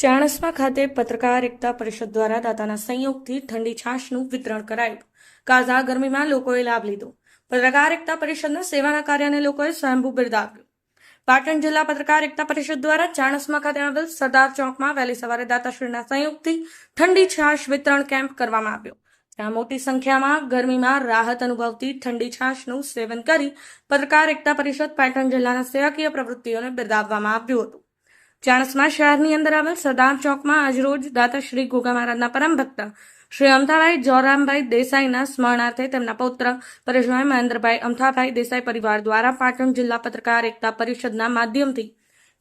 ચાણસ્મા ખાતે પત્રકાર એકતા પરિષદ દ્વારા દાતાના સંયોગથી ઠંડી છાશનું વિતરણ કરાયું. કાઝા ગરમીમાં લોકોએ લાભ લીધો. પત્રકાર એકતા પરિષદના સેવાના કાર્યને લોકોએ સ્વયંભૂ બિરદાવ્યું. પાટણ જિલ્લા પત્રકાર એકતા પરિષદ દ્વારા ચાણસ્મા ખાતે આવેલ સરદાર ચોકમાં વહેલી સવારે દાતાશ્રીના સંયોગથી ઠંડી છાશ વિતરણ કેમ્પ કરવામાં આવ્યો. ત્યાં મોટી સંખ્યામાં ગરમીમાં રાહત અનુભવતી ઠંડી છાશનું સેવન કરી પત્રકાર એકતા પરિષદ પાટણ જિલ્લાના સેવાકીય પ્રવૃત્તિઓને બિરદાવવામાં આવ્યું હતું. ચાણસ્મા શહેરની અંદર આવેલ સરદાર ચોકમાં આજરોજ દાતા શ્રી ગોગા મહારાજના પરમ ભક્ત શ્રી અમથાભાઈ જોરામભાઈ દેસાઈના સ્મરણાર્થે તેમના પૌત્ર પરેશભાઈ મહેન્દ્રભાઈ અમથાભાઈ દેસાઈ પરિવાર દ્વારા પાટણ જિલ્લા પત્રકાર એકતા પરિષદના માધ્યમથી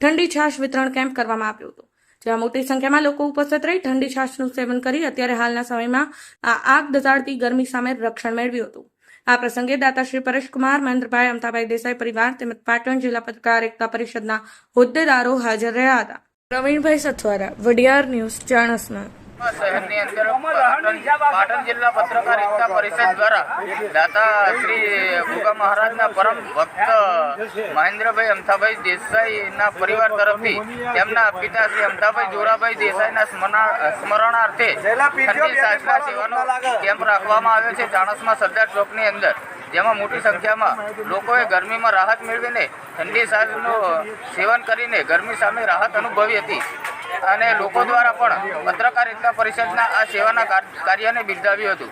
ઠંડી છાશ વિતરણ કેમ્પ કરવામાં આવ્યો હતો જેમાં મોટી સંખ્યામાં લોકો ઉપસ્થિત રહી ઠંડી છાશનું સેવન કરી અત્યારે હાલના સમયમાં આ આગ દટાડતી ગરમી સામે રક્ષણ મેળવ્યું હતું. આ પ્રસંગે દાતા શ્રી પરેશકુમાર, મહેન્દ્રભાઈ અમતાભાઈ દેસાઈ પરિવાર તેમજ પાટણ જિલ્લા પત્રકાર એકતા પરિષદના હોદ્દેદારો હાજર રહ્યા હતા. પ્રવીણભાઈ સથવારા, વડિયાર ન્યૂઝ, ચાણસ્મા. શહેરની અંદર પાટણ પાટણ જિલ્લા પત્રકાર એકતા પરિષદ દ્વારા દાતા શ્રી ભૂગા મહારાજના પરમ ભક્ત મહેન્દ્રભાઈ અમથાભાઈ દેસાઈના પરિવાર તરફથી તેમના પિતા શ્રી અમથાભાઈ જોરાભાઈ દેસાઈના સ્મરણાર્થે ઠંડી સાચના સેવાનો કેમ્પ રાખવામાં આવ્યો છે ચાણસમાં સરદાર ચોકની અંદર જેમાં મોટી સંખ્યામાં લોકોએ ગરમીમાં રાહત મેળવીને ઠંડી સાજનું સેવન કરીને ગરમી સામે રાહત અનુભવી હતી. અને લોકો દ્વારા પણ પત્રકારિતા પરિષદના આ સેવાના કાર્યને બિરદાવ્યું હતું.